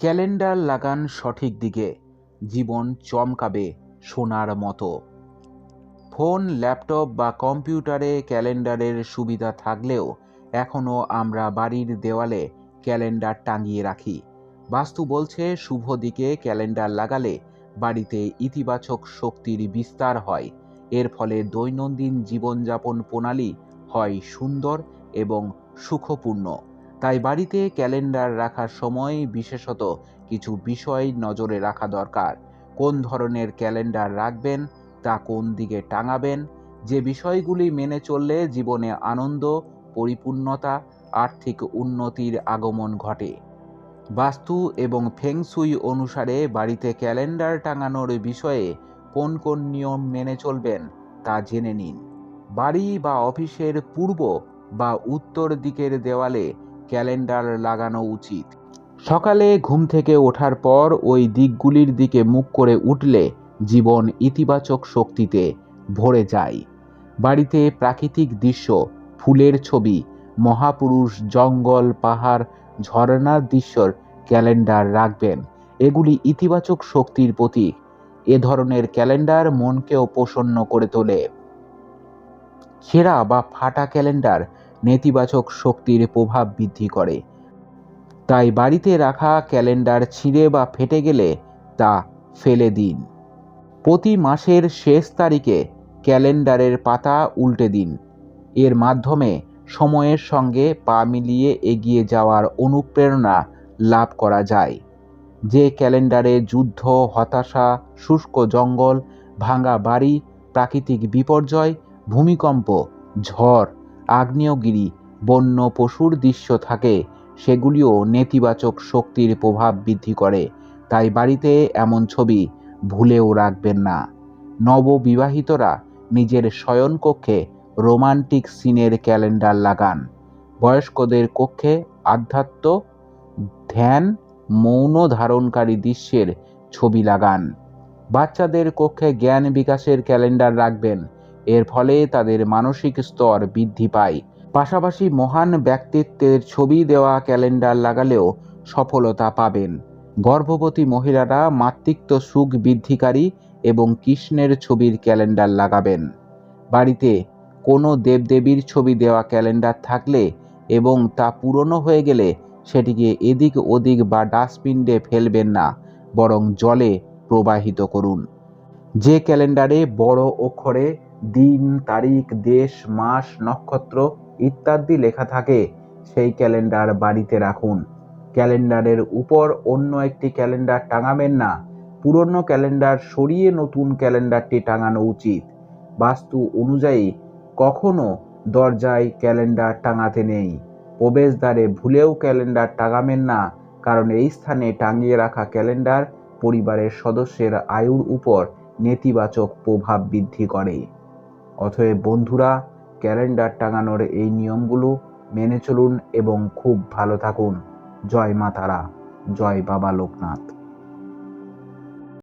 Calendar লাগান সঠিক দিকে, জীবন চমকাবে সোনার মতো। ফোন, ল্যাপটপ বা কম্পিউটারে ক্যালেন্ডারের সুবিধা থাকলেও এখনও আমরা বাড়ির দেওয়ালে ক্যালেন্ডার টাঙিয়ে রাখি। বাস্তু বলছে, শুভ দিকে ক্যালেন্ডার লাগালে বাড়িতে ইতিবাচক শক্তির বিস্তার হয়। এর ফলে দৈনন্দিন জীবনযাপন প্রণালী হয় সুন্দর এবং সুখপূর্ণ। তাই বাড়িতে ক্যালেন্ডার রাখার সময় বিশেষত কিছু বিষয় নজরে রাখা দরকার। কোন ধরনের ক্যালেন্ডার রাখবেন, তা কোন দিকে টাঙাবেন, যে বিষয়গুলি মেনে চললে জীবনে আনন্দ, পরিপূর্ণতা, আর্থিক উন্নতির আগমন ঘটে। বাস্তু এবং ফেংসুই অনুসারে বাড়িতে ক্যালেন্ডার টাঙানোর বিষয়ে কোন কোন নিয়ম মেনে চলবেন, তা জেনে নিন। বাড়ি বা অফিসের পূর্ব বা উত্তর দিকের দেওয়ালে ক্যালেন্ডার লাগানো উচিত। সকালে ঘুম থেকে ওঠার পর ওই দিকগুলির দিকে মুখ করে উঠলে জীবন ইতিবাচক শক্তিতে ভরে যায়। বাড়িতে প্রাকৃতিক দৃশ্য, ফুলের ছবি, মহাপুরুষ জঙ্গল, পাহাড়, ঝর্ণার দৃশ্যর ক্যালেন্ডার রাখবেন। এগুলি ইতিবাচক শক্তির প্রতীক। এ ধরনের ক্যালেন্ডার মনকেও প্রসন্ন করে তোলে। ছেঁড়া বা ফাটা ক্যালেন্ডার নেতিবাচক শক্তির প্রভাব বৃদ্ধি করে। তাই বাড়িতে রাখা ক্যালেন্ডার ছিঁড়ে বা ফেটে গেলে তা ফেলে দিন। প্রতি মাসের শেষ তারিখে ক্যালেন্ডারের পাতা উল্টে দিন। এর মাধ্যমে সময়ের সঙ্গে পা মিলিয়ে এগিয়ে যাওয়ার অনুপ্রেরণা লাভ করা যায়। যে ক্যালেন্ডারে যুদ্ধ, হতাশা, শুষ্ক জঙ্গল, ভাঙা বাড়ি, প্রাকৃতিক বিপর্যয়, ভূমিকম্প, ঝড় আগ্নেয়গিরি, বন্য পশুর দৃশ্য থাকে, সেগুলিও নেতিবাচক শক্তির প্রভাব বৃদ্ধি করে। তাই বাড়িতে এমন ছবি ভুলেও রাখবেন না। নববিবাহিতরা নিজের শয়নকক্ষে রোমান্টিক সিনের ক্যালেন্ডার লাগান। বয়স্কদের কক্ষে আধ্যাত্ম, ধ্যান, মৌন ধারণকারী দৃশ্যের ছবি লাগান। বাচ্চাদের কক্ষে জ্ঞান বিকাশের ক্যালেন্ডার রাখবেন। এর ফলে তাদের মানসিক স্তর বৃদ্ধি পায়। পাশাপাশি মহান ব্যক্তিত্বের ছবি দেওয়া ক্যালেন্ডার লাগালেও সফলতা পাবেন। গর্ভবতী মহিলারা মাতৃত্ব সুখ বৃদ্ধিকারী এবং কৃষ্ণের ছবির ক্যালেন্ডার লাগাবেন। বাড়িতে কোনো দেবদেবীর ছবি দেওয়া ক্যালেন্ডার থাকলে এবং তা পুরনো হয়ে গেলে সেটিকে এদিক ওদিক বা ডাস্টবিনে ফেলবেন না, বরং জলে প্রবাহিত করুন। যে ক্যালেন্ডারে বড় অক্ষরে দিন, তারিখ, দেশ, মাস, নক্ষত্র ইত্যাদি লেখা থাকে, সেই ক্যালেন্ডার বাড়িতে রাখুন। ক্যালেন্ডারের উপর অন্য একটি ক্যালেন্ডার টাঙাবেন না। পুরনো ক্যালেন্ডার সরিয়ে নতুন ক্যালেন্ডারটি টাঙানো উচিত। বাস্তু অনুযায়ী, কখনো দরজায় ক্যালেন্ডার টাঙাতে নেই। প্রবেশদ্বারে ভুলেও ক্যালেন্ডার টাঙাবেন না, কারণ এই স্থানে টাঙিয়ে রাখা ক্যালেন্ডার পরিবারের সদস্যের আয়ুর উপর নেতিবাচক প্রভাব বৃদ্ধি করে। অতএব বন্ধুরা, ক্যালেন্ডার টাঙানোর এই নিয়মগুলো মেনে চলুন এবং খুব ভালো থাকুন। জয় মা তারা, জয় বাবা লোকনাথ।